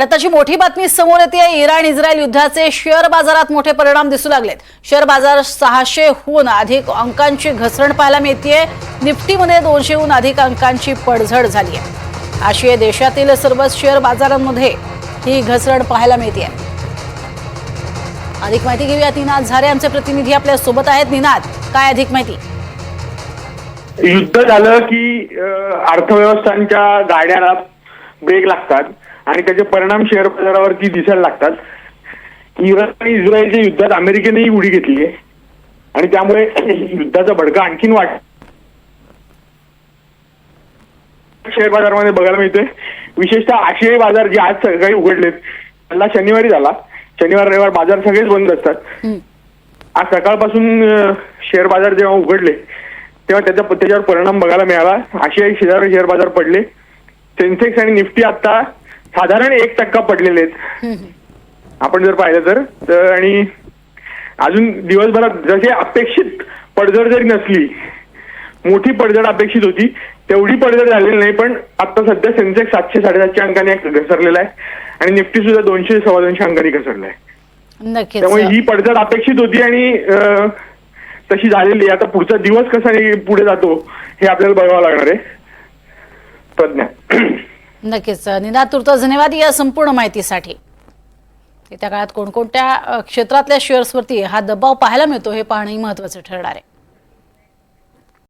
आणि त्याची मोठी बातमी समोर येते इराण इस्रायल युद्धाचे शेअर बाजारात मोठे परिणाम दिसू लागलेत. शेअर बाजार सहाशेहून अधिक अंकांची घसरण पाहायला मिळतीये. निफ्टीमध्ये दोनशेहून अधिक अंकांची पडझड झाली आहे आशिया देशातील सर्वच शेअर बाजारांमध्ये ही घसरण पाहायला मिळते अधिक माहिती घेऊया निनाद झारे आमचे प्रतिनिधी आपल्यासोबत आहेत. निनाद काय अधिक माहिती? युद्ध झालं की अर्थव्यवस्थांच्या गाड्याला ब्रेक लागतात. आणि त्याचे परिणाम शेअर बाजारावरती दिसायला लागतात. इराण आणि इस्रायलच्या युद्धात अमेरिकेनेही उडी घेतली आहे. आणि त्यामुळे युद्धाचा भडका आणखीन वाढ शेअर बाजारामध्ये बघायला मिळतोय. विशेषतः आशियाई बाजार जे आज सकाळी उघडलेत त्याला शनिवारी झाला. शनिवार रविवार बाजार सगळेच बंद असतात. आज सकाळपासून शेअर बाजार जेव्हा उघडले तेव्हा त्याच्या त्याच्यावर परिणाम बघायला मिळाला. आशियाई शेजारी शेअर बाजार पडले. सेन्सेक्स आणि निफ्टी आता साधारण एक टक्का पडलेले आहेत. आपण जर पाहिलं तर आणि अजून दिवसभरात जसे अपेक्षित पडझड जरी नसली मोठी पडझड अपेक्षित होती तेवढी पडझड झालेली नाही पण आता सध्या सेन्सेक्स सातशे साडेसातशे अंकाने घसरलेला आहे आणि निफ्टी सुद्धा दोनशे सव्वा दोनशे अंकांनी घसरला आहे त्यामुळे ही पडझड अपेक्षित होती आणि तशी झालेली. आता पुढचा दिवस कसा पुढे जातो हे आपल्याला बघावं लागणार आहे. प्रज्ञा नक्कीच. निनातूर्त धन्यवाद या संपूर्ण माहितीसाठी. येत्या काळात कोणकोणत्या क्षेत्रातल्या शेअर्सवरती हा दबाव पाहायला मिळतो हे पाहणंही महत्वाचं ठरणार आहे.